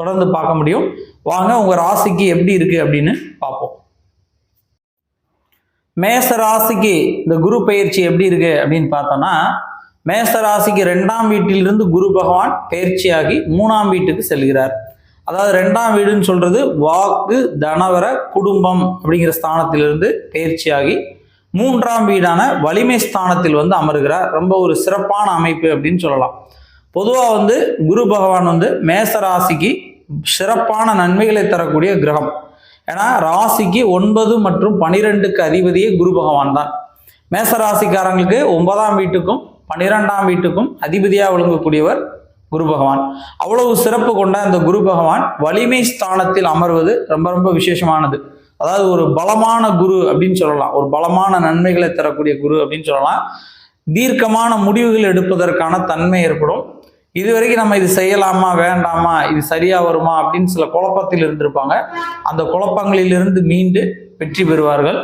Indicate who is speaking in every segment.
Speaker 1: தொடர்ந்து பார்க்க முடியும். வாங்க உங்கள் ராசிக்கு எப்படி இருக்குது அப்படின்னு பார்ப்போம். மேச ராசிக்கு இந்த குரு பயிற்சி எப்படி இருக்கு அப்படின்னு பார்த்தோம்னா மேச ராசிக்கு ரெண்டாம் வீட்டிலிருந்து குரு பகவான் பயிற்சியாகி மூணாம் வீட்டுக்கு செல்கிறார். அதாவது ரெண்டாம் வீடுன்னு சொல்றது வாக்கு தனவர குடும்பம் அப்படிங்கிற ஸ்தானத்திலிருந்து பயிற்சியாகி மூன்றாம் வீடான வலிமை ஸ்தானத்தில் வந்து அமருகிறார். ரொம்ப ஒரு சிறப்பான அமைப்பு அப்படின்னு சொல்லலாம். பொதுவாக வந்து குரு பகவான் வந்து மேச ராசிக்கு சிறப்பான நன்மைகளை தரக்கூடிய கிரகம். ஏன்னா ராசிக்கு ஒன்பது மற்றும் பனிரெண்டுக்கு அதிபதியே குரு பகவான் தான். மேச ராசிக்காரங்களுக்கு ஒன்பதாம் வீட்டுக்கும் பன்னிரெண்டாம் வீட்டுக்கும் அதிபதியாக விளங்கக்கூடியவர் குரு பகவான். அவ்வளவு சிறப்பு கொண்ட அந்த குரு பகவான் வலிமை ஸ்தானத்தில் அமர்வது ரொம்ப ரொம்ப விசேஷமானது. அதாவது ஒரு பலமான குரு அப்படின்னு சொல்லலாம். ஒரு பலமான நன்மைகளை தரக்கூடிய குரு அப்படின்னு சொல்லலாம். தீர்க்கமான முடிவுகள் எடுப்பதற்கான தன்மை ஏற்படும். இதுவரைக்கும் நம்ம இது செய்யலாமா வேண்டாமா இது சரியா வருமா அப்படின்னு சில குழப்பத்தில் இருந்திருப்பாங்க. அந்த குழப்பங்களிலிருந்து மீண்டு வெற்றி பெறுவார்கள்.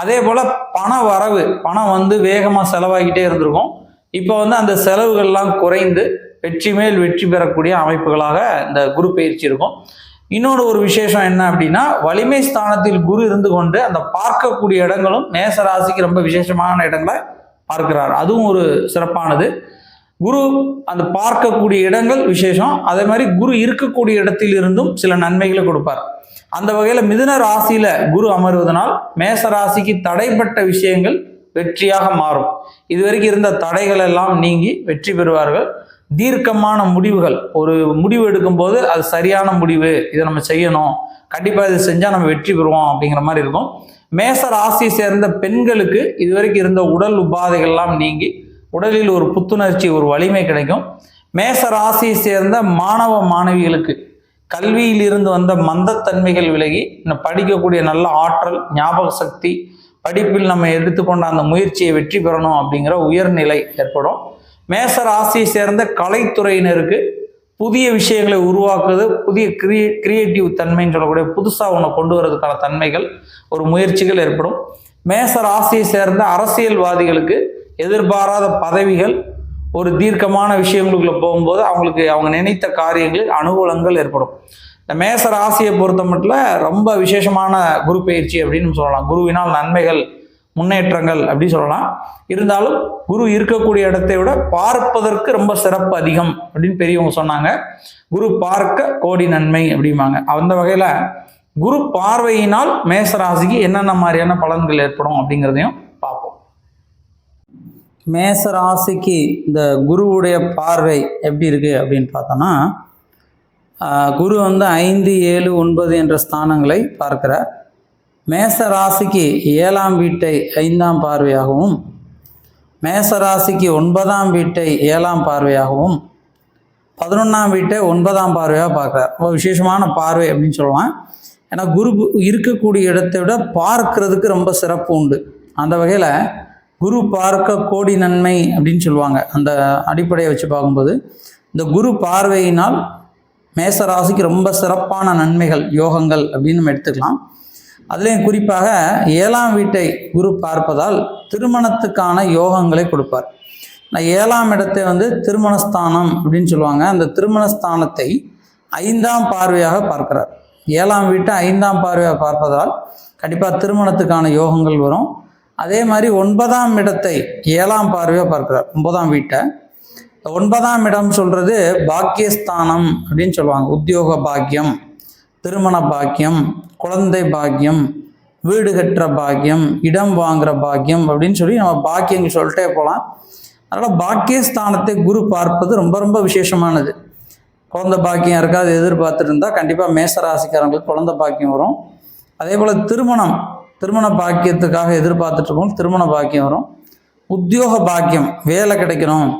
Speaker 1: அதே போல பண வரவு பணம் வந்து வேகமாக செலவாகிட்டே இருந்திருக்கும். இப்போ வந்து அந்த செலவுகள்லாம் குறைந்து வெற்றி மேல் வெற்றி பெறக்கூடிய அமைப்புகளாக இந்த குரு பயிற்சி இருக்கும். இன்னொரு ஒரு விசேஷம் என்ன அப்படின்னா வலிமை ஸ்தானத்தில் குரு இருந்து கொண்டு அந்த பார்க்கக்கூடிய இடங்களும் மேச ராசிக்கு ரொம்ப விசேஷமான இடங்களை பார்க்கிறார். அதுவும் ஒரு சிறப்பானது. குரு அந்த பார்க்கக்கூடிய இடங்கள் விசேஷம். அதே மாதிரி குரு இருக்கக்கூடிய இடத்தில் இருந்தும் சில நன்மைகளை கொடுப்பார். அந்த வகையில் மிதுன ராசியில குரு அமர்வதனால் மேச ராசிக்கு தடைப்பட்ட விஷயங்கள் வெற்றியாக மாறும். இதுவரைக்கும் இருந்த தடைகள் எல்லாம் நீங்கி வெற்றி பெறுவார்கள். தீர்க்கமான முடிவுகள் ஒரு முடிவு எடுக்கும்போது அது சரியான முடிவு இதை நம்ம செய்யணும். கண்டிப்பாக இது செஞ்சால் நம்ம வெற்றி பெறுவோம் அப்படிங்கிற மாதிரி இருக்கும். மேச ராசியை சேர்ந்த பெண்களுக்கு இதுவரைக்கும் இருந்த உடல் உபாதைகள்லாம் நீங்கி உடலில் ஒரு புத்துணர்ச்சி ஒரு வலிமை கிடைக்கும். மேச ராசியை சேர்ந்த மாணவ மாணவிகளுக்கு கல்வியில் இருந்து வந்த மந்தத்தன்மைகள் விலகி இன்னும் படிக்கக்கூடிய நல்ல ஆற்றல் ஞாபக சக்தி படிப்பில் நம்ம எடுத்துக்கொண்ட அந்த முயற்சியை வெற்றி பெறணும் அப்படிங்கிற உயர்நிலை ஏற்படும். மேச ராசியை சேர்ந்த கலைத்துறையினருக்கு புதிய விஷயங்களை உருவாக்குறது புதிய கிரியே கிரியேட்டிவ் தன்மைன்னு சொல்லக்கூடிய புதுசாக ஒன்று கொண்டு வரதுக்கான தன்மைகள் ஒரு முயற்சிகள் ஏற்படும். மேச ராசியை சேர்ந்த அரசியல்வாதிகளுக்கு எதிர்பாராத பதவிகள் ஒரு தீர்க்கமான விஷயங்களுக்குள்ள போகும்போது அவங்களுக்கு அவங்க நினைத்த காரியங்களில் அனுகூலங்கள் ஏற்படும். இந்த மேச ராசியை பொறுத்த மட்டும் ரொம்ப விசேஷமான குரு பயிற்சி அப்படின்னு சொல்லலாம். குருவினால் நன்மைகள் முன்னேற்றங்கள் அப்படின்னு சொல்லலாம். இருந்தாலும் குரு இருக்கக்கூடிய இடத்தை விட பார்ப்பதற்கு ரொம்ப சிறப்பு அதிகம் அப்படின்னு பெரியவங்க சொன்னாங்க. குரு பார்க்க கோடி நன்மை அப்படிம்பாங்க. அந்த வகையில் குரு பார்வையினால் மேசராசிக்கு என்னென்ன மாதிரியான பலன்கள் ஏற்படும் அப்படிங்கிறதையும் மேச ராசிக்கு இந்த குருவுடைய பார்வை எப்படி இருக்குது அப்படின்னு பார்த்தோன்னா குரு வந்து ஐந்து ஏழு ஒன்பது என்ற ஸ்தானங்களை பார்க்கிறார். மேச ராசிக்கு ஏழாம் வீட்டை ஐந்தாம் பார்வையாகவும் மேச ராசிக்கு ஒன்பதாம் வீட்டை ஏழாம் பார்வையாகவும் பதினொன்றாம் வீட்டை ஒன்பதாம் பார்வையாக பார்க்குறார். ரொம்ப விசேஷமான பார்வை அப்படின்னு சொல்லலாம். ஏன்னா குரு இருக்கக்கூடிய இடத்தை விட பார்க்கறதுக்கு ரொம்ப சிறப்பு உண்டு. அந்த வகையில் குரு பார்க்க கோடி நன்மை அப்படின்னு சொல்லுவாங்க. அந்த அடிப்படையை வச்சு பார்க்கும்போது இந்த குரு பார்வையினால் மேசராசிக்கு ரொம்ப சிறப்பான நன்மைகள் யோகங்கள் அப்படின்னு நம்ம எடுத்துக்கலாம். அதுலேயும் குறிப்பாக ஏழாம் வீட்டை குரு பார்ப்பதால் திருமணத்துக்கான யோகங்களை கொடுப்பார். நான் ஏழாம் இடத்தை வந்து திருமணஸ்தானம் அப்படின்னு சொல்லுவாங்க. அந்த திருமணஸ்தானத்தை ஐந்தாம் பார்வையாக பார்க்கிறார். ஏழாம் வீட்டை ஐந்தாம் பார்வையாக பார்ப்பதால் கண்டிப்பாக திருமணத்துக்கான யோகங்கள் வரும். அதே மாதிரி ஒன்பதாம் இடத்தை ஏழாம் பார்வையாக பார்க்கிறார். ஒன்பதாம் வீட்டை. ஒன்பதாம் இடம் சொல்கிறது பாக்கியஸ்தானம் அப்படின்னு சொல்லுவாங்க. உத்தியோக பாக்கியம் திருமண பாக்கியம் குழந்தை பாக்கியம் வீடு கட்டுற பாக்கியம் இடம் வாங்குற பாக்கியம் அப்படின்னு சொல்லி நம்ம பாக்கியம் சொல்லிட்டே போகலாம் அதனால் பாக்கியஸ்தானத்தை குரு பார்ப்பது ரொம்ப ரொம்ப விசேஷமானது. குழந்தை பாக்கியம் இருக்காது எதிர்பார்த்துட்டு இருந்தால் கண்டிப்பாக மேசராசிக்காரங்களுக்கு குழந்தை பாக்கியம் வரும். அதே போல் திருமணம். திருமண பாக்கியத்துக்காக எதிர்பார்த்துட்டு இருக்கோம் திருமண பாக்கியம் வரும். உத்தியோக பாக்கியம் வேலை கிடைக்கணும்.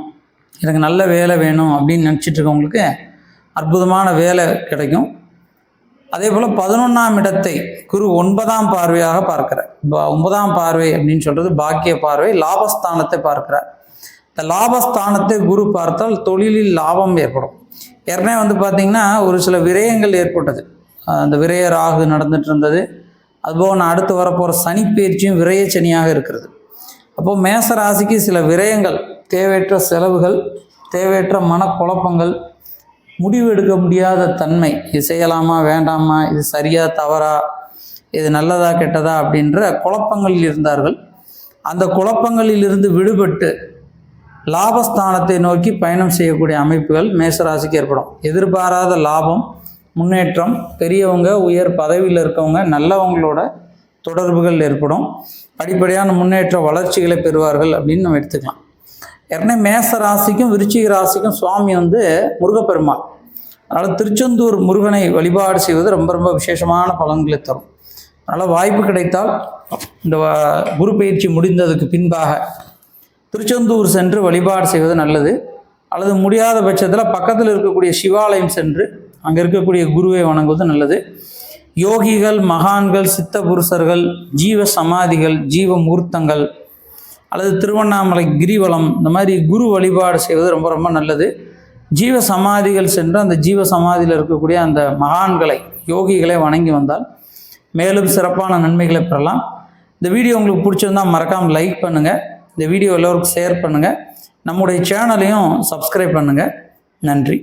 Speaker 1: எனக்கு நல்ல வேலை வேணும் அப்படின்னு நினச்சிட்டு இருக்கவங்களுக்கு அற்புதமான வேலை கிடைக்கும். அதே போல் பதினொன்றாம் இடத்தை குரு ஒன்பதாம் பார்வையாக பார்க்கிறார். ப- ஒன்பதாம் பார்வை அப்படின்னு சொல்கிறது பாக்கிய பார்வை லாபஸ்தானத்தை பார்க்கிறார். இந்த லாபஸ்தானத்தை குரு பார்த்தால் தொழிலில் லாபம் ஏற்படும். ஏற்கனவே வந்து பார்த்திங்கன்னா ஒரு சில விரயங்கள் ஏற்பட்டது. அந்த விரய ராகு நடந்துட்டு இருந்தது. அதுபோக நான் அடுத்து வரப்போகிற சனி பயிற்சியும் விரய சனியாக இருக்கிறது. அப்போது மேச ராசிக்கு சில விரயங்கள் தேவையற்ற செலவுகள் தேவையற்ற மனக்குழப்பங்கள் முடிவு எடுக்க முடியாத தன்மை இது செய்யலாமா வேண்டாமா இது சரியா தவறா இது நல்லதா கெட்டதா அப்படின்ற குழப்பங்களில் இருந்தார்கள். அந்த குழப்பங்களில் இருந்து விடுபட்டு லாபஸ்தானத்தை நோக்கி பயணம் செய்யக்கூடிய அமைப்புகள் மேசராசிக்கு ஏற்படும். எதிர்பாராத லாபம் முன்னேற்றம் பெரியவங்க உயர் பதவியில் இருக்கவங்க நல்லவங்களோட தொடர்புகள் ஏற்படும். படிப்படியான முன்னேற்ற வளர்ச்சிகளை பெறுவார்கள் அப்படின்னு நம்ம எடுத்துக்கலாம். ஏற்கனவே மேச ராசிக்கும் விருச்சிக ராசிக்கும் சுவாமி வந்து முருகப்பெருமாள். அதனால் திருச்செந்தூர் முருகனை வழிபாடு செய்வது ரொம்ப ரொம்ப விசேஷமான பலன்களை தரும். அதனால் வாய்ப்பு கிடைத்தால் இந்த குரு பயிற்சி முடிந்ததுக்கு பின்பாக திருச்செந்தூர் சென்று வழிபாடு செய்வது நல்லது. அல்லது முடியாத பட்சத்தில் பக்கத்தில் இருக்கக்கூடிய சிவாலயம் சென்று அங்கே இருக்கக்கூடிய குருவை வணங்குவது நல்லது. யோகிகள் மகான்கள் சித்த புருஷர்கள் ஜீவ சமாதிகள் ஜீவ மூர்த்தங்கள் அல்லது திருவண்ணாமலை கிரிவலம் இந்த மாதிரி குரு வழிபாடு செய்வது ரொம்ப ரொம்ப நல்லது. ஜீவ சமாதிகள் சென்று அந்த ஜீவ சமாதியில் இருக்கக்கூடிய அந்த மகான்களை யோகிகளை வணங்கி வந்தால் மேலும் சிறப்பான நன்மைகளை பெறலாம். இந்த வீடியோ உங்களுக்கு பிடிச்சிருந்தா மறக்காமல் லைக் பண்ணுங்கள் இந்த வீடியோ எல்லோருக்கும் ஷேர் பண்ணுங்கள் நம்முடைய சேனலையும் சப்ஸ்கிரைப் பண்ணுங்கள் நன்றி.